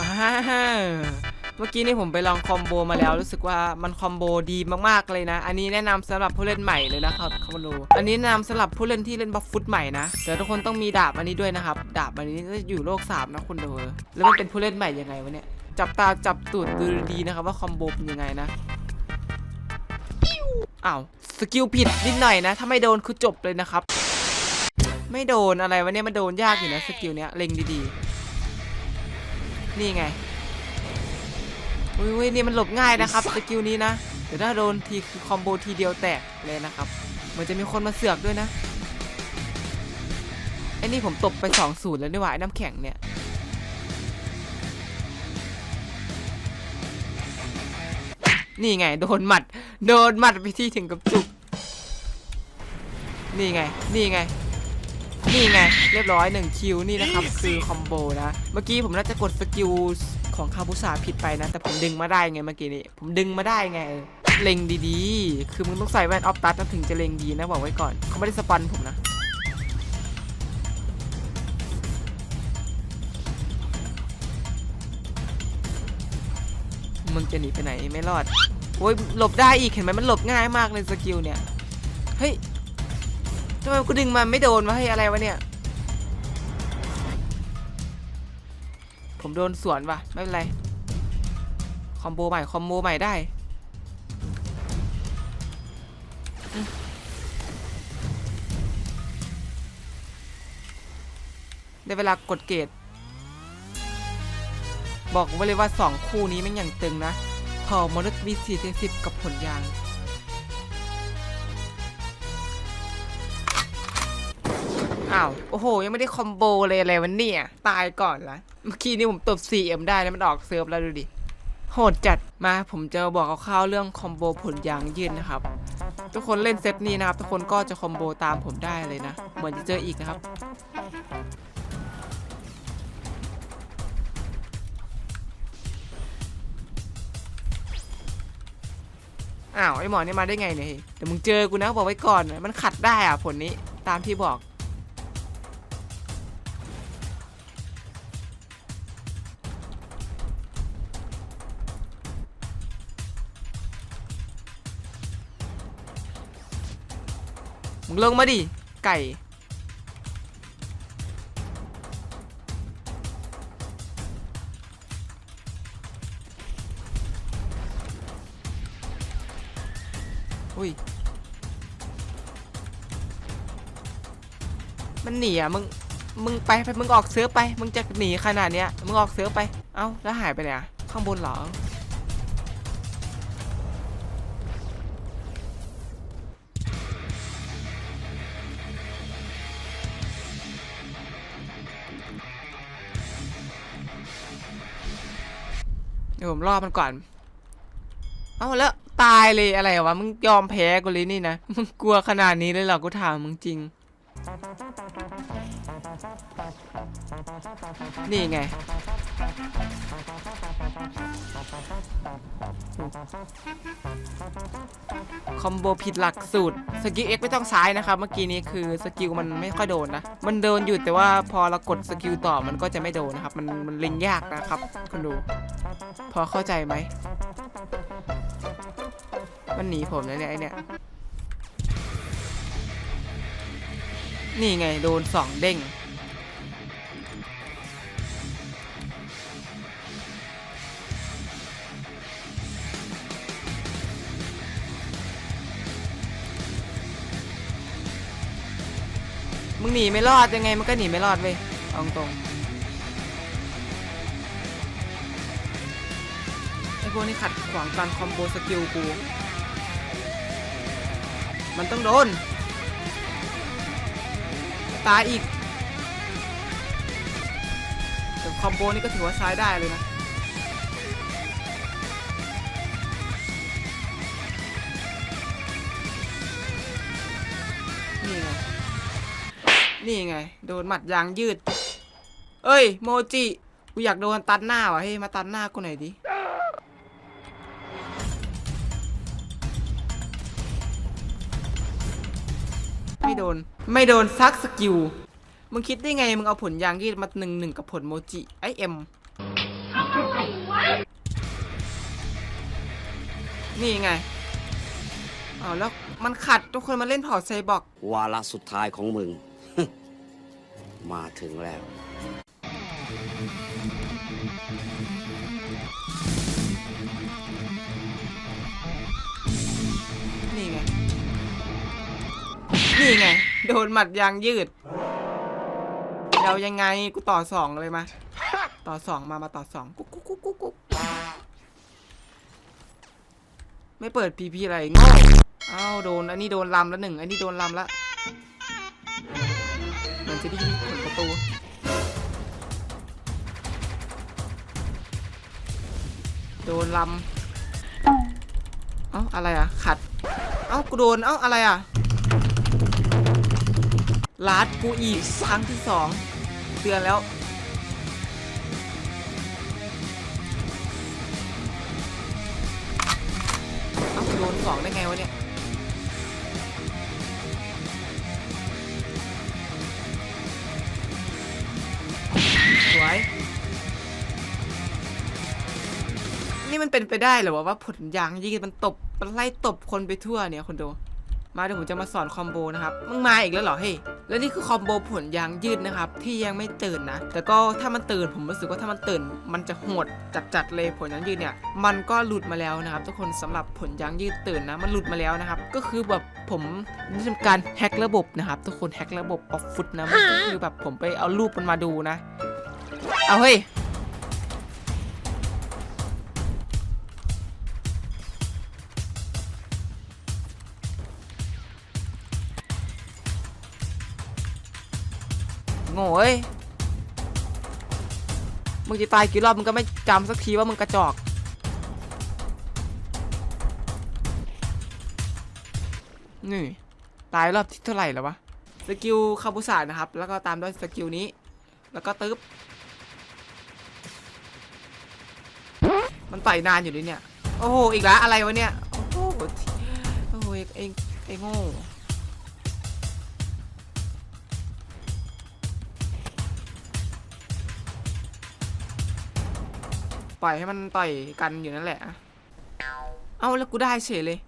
มาเมื่อกี้นี่ผมไปลองคอมโบมาแล้วรู้สึกว่ามันคอมโบดีมากๆเลยนะ อันนี้แนะนำสำหรับผู้เล่นใหม่เลยนะครับคอมโบอันนี้แนะนำสำหรับผู้เล่นที่เล่นบัฟฟุตใหม่นะแต่ทุกคนต้องมีดาบอันนี้ด้วยนะครับ ดาบอันนี้จะอยู่โลกสามนะคุณดูแล้วมันเป็นผู้เล่นใหม่ยังไงวะเนี่ยจับตาจับตูดดูดีนะครับว่าคอมโบเป็นยังไงนะอ้าวสกิลผิดนิดหน่อยนะ ถ้าไม่โดนคือจบเลยนะครับ ไม่โดนอะไรวะเนี่ยมันโดนยากอยู่นะสกิลเนี้ยเล็งดีๆ นี่ไงอุ้ยอุ้ยนี่มันหลบง่ายนะครับสกิลนี้นะแต่ถ้าโดนทีคือคอมโบทีเดียวแตกเลยนะครับเหมือนจะมีคนมาเสือกด้วยนะไอ้นี่ผมตบไป2องศูนย์แล้วนี่หว่าไอ้น้ำแข็งเนี่ยนี่ไงโดนหมัด โดนหมัดไปที่ถึงกับจุก นี่ไง นี่ไง นี่ไง เรียบร้อยหนึ่งคิวนี่นะครับ คือคอมโบนะ เมื่อกี้ผมน่าจะกดสกิลของคาบุสาผิดไปนะ แต่ผมดึงมาได้ไงเมื่อกี้นี้ ผมดึงมาได้ไงเออเล็งดีๆ คือมึงต้องใส่แว่นออฟตัสถึงจะเล็งดีนะบอกไว้ก่อนเขาไม่ได้สปันผมนะมึงจะหนีไปไหนไม่รอดโอ้ยหลบได้อีกเห็นไหมมันหลบง่ายมากเลยสกิลเนี่ย เฮ้ย ทำไมกูดึงมันไม่โดนวะเฮ้ยอะไรวะเนี่ย ผมโดนสวนวะไม่เป็นไร คอมโบใหม่ คอมโบใหม่ได้ ได้เวลากดเกตบอกไว้เลยว่า 2 คู่นี้แม่อย่างตึงนะพอมนุษย์มี4 10 กับผลยาง อ้าว โอ้โห ยังไม่ได้คอมโบเลยอะไรวันเนี่ย ตายก่อนละเมื่อกี้นี่ผมตบ 4M ได้แล้วมันออกเซิร์ฟแล้วดูดิ โหดจัด มาผมจะบอกคร่าวๆเรื่องคอมโบผลยางยืดนะครับ ทุกคนเล่นเซตนี้นะครับ ทุกคนก็จะคอมโบตามผมได้เลยนะ เหมือนจะเจออีกนะครับอ้าวไอหมอนี่มาได้ไงเนี่ยเฮ้ยเดี๋ยวมึงเจอกูนะบอกไว้ก่อนมันขัดได้อะผลนี้ตามที่บอก มึงลงมาดิ ไก่ อุ้ย มันหนีอะ มึง มึงไปไป มึงออกเซิร์ฟไป มึงจะหนีขนาดเนี้ย มึงออกเซิร์ฟไป เอ้า แล้วหายไปไหนอะ ข้างบนเหรอ ดี๋ยวผมรอมันก่อน เอาแล้วตายเลยอะไรวะ มึงยอมแพ้กูเลยนี่นะ มึงกลัวขนาดนี้เลยเหรอ กูถามมึงจริง นี่ไง คอมโบผิดหลักสูตรสกิล X ไม่ต้องซ้ายนะครับ เมื่อกี้นี้คือสกิลมันไม่ค่อยโดนนะ มันโดนอยู่แต่ว่าพอเรากดสกิลต่อมันก็จะไม่โดนนะครับ มันมันเล็งยากนะครับคุณดู พอเข้าใจไหม มันหนีผมนะเนี่ยไอเนี่ย นี่ไงโดนสองเด้ง มึงหนีไม่รอดยังไงมันก็หนีไม่รอดเว้ยเอาตรงไอพวกนี้ขัดขวางการคอมโบสกิลกู มันต้องโดน ตายอีกแต่คอมโบนี่ก็ถือว่าใช้ได้เลยนะ นี่ไง โดนหมัดยางยืด เอ้ย โมจิ กูอยากโดนตัดหน้าว่ะเฮ้ย มาตัดหน้ากูหน่อยดิ ไม่โดน ไม่โดนซักสกิล มึงคิดได้ไง มึงเอาผลยางยืดมาหนึ่งหนึ่งกับผลโมจิไอเอ็ม นี่ไงอ๋อแล้วมันขัดทุกคนมาเล่นพอร์ตไซบอกวาระสุดท้ายของมึง มาถึงแล้ว นี่ไง นี่ไง โดนหมัดยางยืด เดายังไง กูต่อสองเลยมา ต่อสองมา มาต่อสองกุ๊กกุ๊กกุ๊กกุ๊กไม่เปิดพีพีอะไรโง่อ้าวโดน อันนี้โดนลำแล้วหนึ่ง อันนี้โดนลำละเหมือนจะได้ โดนลำเอ้าอะไรอะ ขัด เอ้ากูโดน เอ้าอะไรอะลาดกูอีกครั้งที่สองเตือนแล้ว เอ้าโดนสองได้ไงวะเนี่ย มันเป็นไปได้เหรอวะว่าผลยางยืดมันตบมันไล่ตบคนไปทั่วเนี่ยคนดู มาเดี๋ยวผมจะมาสอนคอมโบนะครับมึงมาอีกแล้วเหรอเฮ้ยและนี่คือคอมโบผลยางยืดนะครับ ที่ยังไม่ตื่นนะ แต่ก็ถ้ามันตื่นผมรู้สึกว่าถ้ามันตื่น มันจะโหดจัดๆเลยผลยางยืดเนี่ย มันก็หลุดมาแล้วนะครับ ทุกคนสำหรับผลยางยืดตื่นนะ มันหลุดมาแล้วนะครับ ก็คือแบบผมได้ทำการแฮกระบบนะครับ ทุกคนแฮกระบบออฟฟุตนะมันก็คือแบบผมไปเอารูปมันมาดูนะ เอาเฮ้ย โง่เอ้ยมึงจะตายกี่รอบมึงก็ไม่จำสักทีว่ามึงกระจอก นี่ ตายรอบที่เท่าไหร่แล้ววะ สกิลคาบุสานะครับ แล้วก็ตามด้วยสกิลนี้ แล้วก็ตึ๊บ มันต่อยนานอยู่ดิเนี่ย โอ้โห อีกแล้วอะไรวะเนี่ย โอ้โห โอ้โหเองไอ้โง่ ปล่อยให้มันต่อยกันอยู่นั่นแหละ เอาแล้วกูได้เฉยเลย